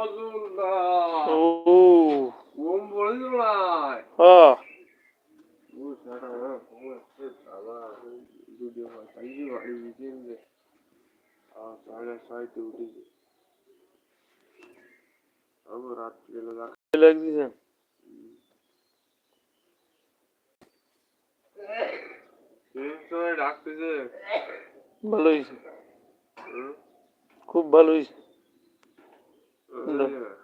অজুল্লা ও। ঘুম পড়েছিল না হ্যাঁ ও। সারা ঘুম আসছে বাবা দুটো কালকে বাড়ি বিকেলে আর সাড়ে ছয়তে উঠেছি আবার রাত্রি এলো দেখ লাগছে সেই সময় ডাকতেছে ভালো হয়েছে। খুব ভালো হয়েছে। 嗯